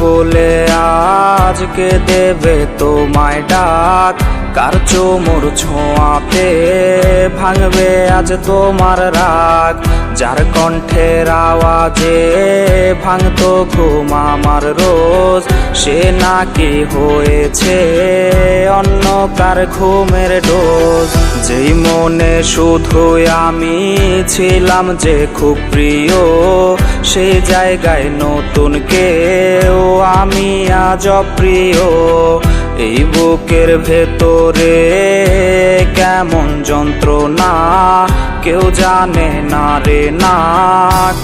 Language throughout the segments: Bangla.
বলে আজকে দেবে তোমায় ডাক। কার চোমর ছোঁয়াতে ভাঙবে আজ তোমার রাগ? যার কণ্ঠের আওয়াজে ভাঙতো ঘুম আমার রোজ, সে নাকি হয়েছে অন্য কার ঘুমের ডোজ? যেই মনে শুধু আমি ছিলাম যে খুব প্রিয় সেই জায়গায় নতুন কেউ, আমি আজ প্রিয় এই বুকের ভেতরে কেমন যন্ত্রণা? কেউ জানে না রে না,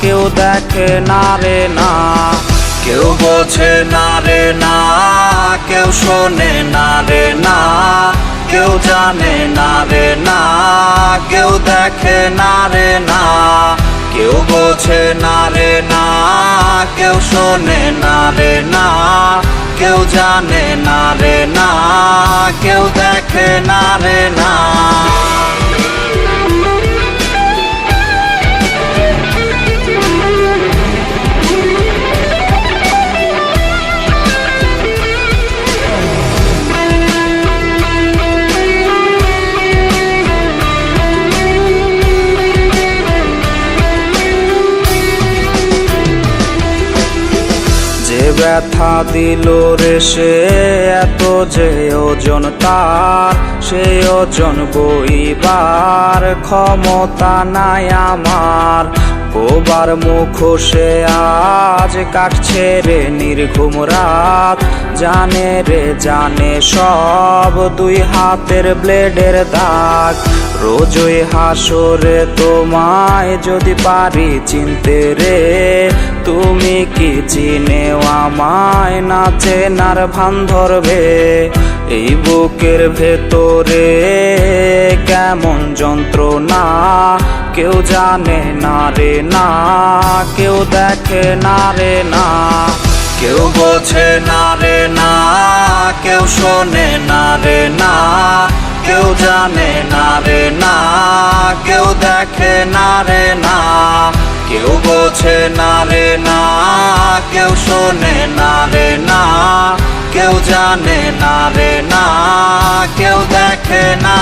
কেউ দেখে না রে না। কেউ বোঝে না রে না, কেউ শোনে না রে না। কেউ জানে না রে না, কেউ দেখে না রে না। কেউ বোঝে না রে না, কেউ শোনে না রে না, কেউ জানে না রে না, কেউ দেখে না রে না। যে ব্যথা দিল রে সে এত যে ওজন তার, সে ওজন বইবার ক্ষমতা নাই আমার। গোবার মুখোশে আজ কাটছে রে নির্ঘুম রাত। জানে রে, জানে সব দুই হাতের ব্লেডের দাগ। রোজই হাসরে তোমায় যদি পারি চিনতে রে। তুমি কি চিনেও আমায় না চেনার ভান ধরবে? এই বুকের ভেতরে কেমন যন্ত্রণা? কেউ জানে না রে না কেউ দেখে না রে না কেউ বোঝে না রে না কেউ শোনে না রে না কেউ জানে না রে না কেউ দেখে না রে না কেউ বোঝে না রে না কেউ শোনে না রে না কেউ জানে না রে না কেউ দেখে না